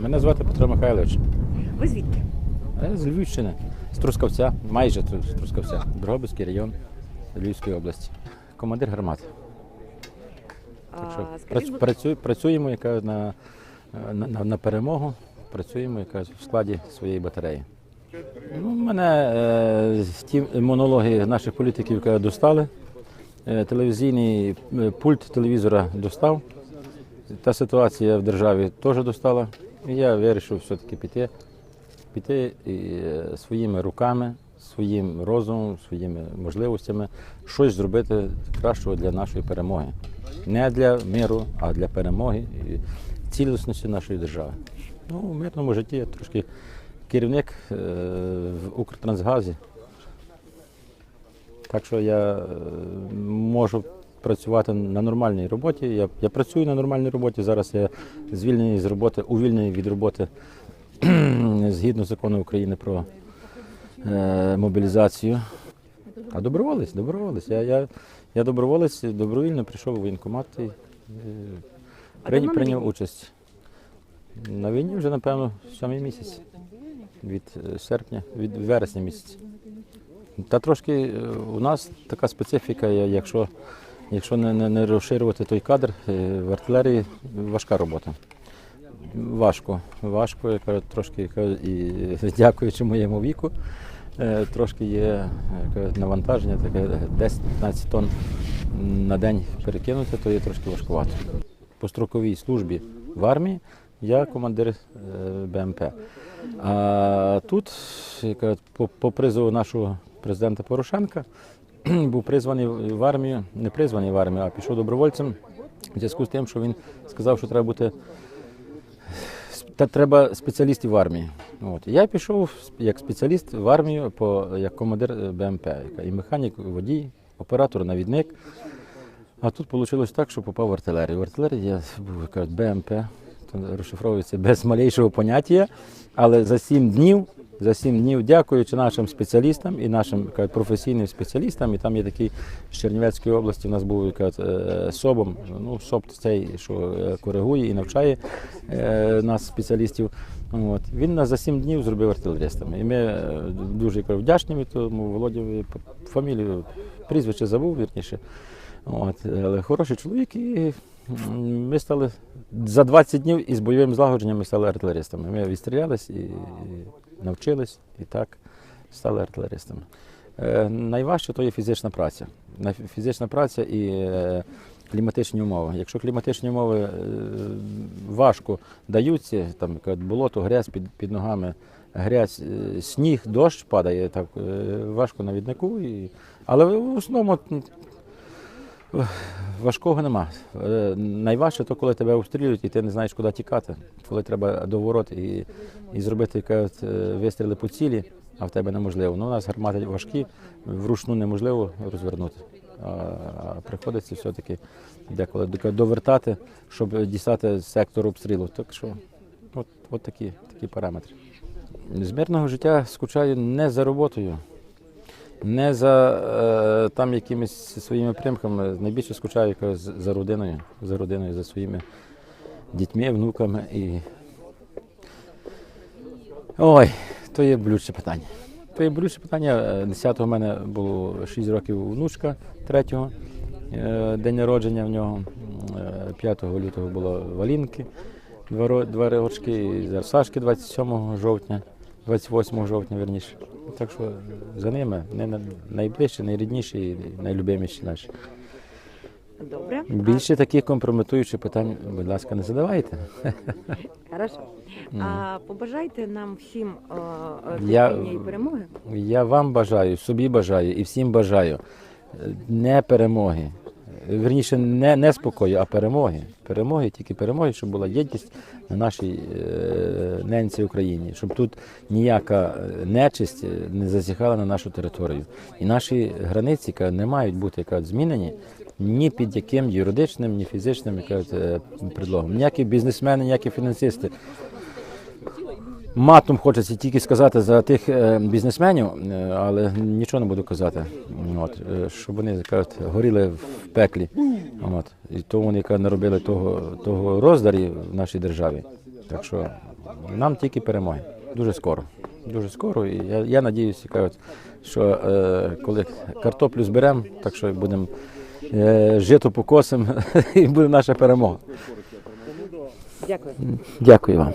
Мене звати Петро Михайлович. Ви звідки? Я з Львівщини, з Трускавця, майже з Трускавця, Дрогобицький район Львівської області. Командир гармати. Так що будь- працю- працюємо яка на, на, на, на перемогу, працюємо яка в складі своєї батареї. Ну, мене е, ті монологи наших політиків яка достали. Е, телевізійний е, пульт телевізора достав. Та ситуація в державі теж достала. Я вирішив все-таки піти, піти е, своїми руками, своїм розумом, своїми можливостями щось зробити кращого для нашої перемоги. Не для миру, а для перемоги і цілісності нашої держави. Ну, у мирному житті я трошки керівник е, в Укртрансгазі. Так що я е, можу працювати на нормальній роботі. Я, я працюю на нормальній роботі. Зараз я звільнений з роботи, увільнений від роботи згідно закону України про е, мобілізацію. А доброволець, доброволець. Я, я, я доброволець, добровільно прийшов у воєнкомат і е, А прийняв, участь. На війні вже, напевно, сьомий місяць. Від е, серпня, від вересня місяця. Та трошки е, у нас така специфіка, якщо, якщо не, не, не розширювати той кадр, е, в артилерії важка робота. Важко, важко, я трошки і дякуючи моєму віку, е, трошки є навантаження, таке 10-15 тонн на день перекинути, то є трошки важкувато. По строковій службі в армії я командир е, БМП. А тут, по призову нашого президента Порошенка, був призваний в армію, не призваний в армію, а пішов добровольцем в зв'язку з тим, що він сказав, що треба бути та треба спеціалістів в армії. От. Я пішов як спеціаліст в армію по, як командир е, БМП, і механік, водій, оператор, навідник. А тут вийшло так, що попав в артилерію. В артилерії я був кажуть, БМП, то розшифровується без малейшого поняття, але за сім днів. За сім днів, дякуючи нашим спеціалістам і нашим кажуть, професійним спеціалістам, і там є такий з Чернівецької області, у нас був кажуть, е, СОБом, ну, СОБ цей, що е, коригує і навчає е, нас, спеціалістів. От. Він нас за сім днів зробив артилеристами. І ми е, дуже кажу, вдячні тому Володю фамілію, прізвище забув, вірніше. От, але хороший чоловік, і ми стали за 20 днів із бойовим злагодженням ми стали артилеристами. Ми відстрілялись і навчились, і так стали артилеристами. Е, найважче то є фізична праця. Фізична праця і е, кліматичні умови. Якщо кліматичні умови е, важко даються, там болото, грязь під, під ногами, грязь, е, сніг, дощ падає, так е, важко навіднику. І... Але в основному Важкого нема. Е, Найважче то, коли тебе обстрілюють і ти не знаєш, куди тікати. Коли треба до ворот і, і зробити кажуть, е, вистріли по цілі, а в тебе неможливо. Ну, у нас гармати важкі, вручну неможливо розвернути. А, приходиться все-таки деколи до- довертати, щоб дістати сектор обстрілу. Так що от, от такі, такі параметри. З мирного життя скучаю не за роботою, не за е, там якимись своїми примками. Найбільше скучаю за родиною, за родиною, за своїми дітьми, внуками. І... Ой, то є болюче питання. То є болюче питання. Е, 10-го в мене було 6 років внучка, 3-го е, день народження в нього. Е, 5 лютого було валінки, два, ро- два рочки, Сашки 27 жовтня, 28 жовтня, верніше. Так що за ними не найближчі, найрідніші і найлюбиміші наші. Добре. Більше таких компрометуючих питань, будь ласка, не задавайте. Хорошо. А побажайте нам всім е, Я- і перемоги. Я вам бажаю, собі бажаю і всім бажаю е, не перемоги. Верніше, не, не спокою, а перемоги. Перемоги, тільки перемоги, щоб була єдність на нашій е, ненці Україні, щоб тут ніяка е, нечисть е, не зазіхала на нашу територію. І наші границі яка, не мають бути яка, змінені ні під яким юридичним, ні фізичним яка, е, предлогом. Ніякі бізнесмени, ніякі фінансисти Матом хочеться тільки сказати за тих е, бізнесменів, е, але нічого не буду казати. От, е, Щоб вони кажуть, горіли в пеклі. От. І то вони наробили того того роздарі в нашій державі. Так що нам тільки перемоги. Дуже скоро. Дуже скоро. І я я надіюся, кажуть, що е, коли картоплю зберемо, так що будемо е, жито покосимо, і буде наша перемога. Дякую. Дякую вам.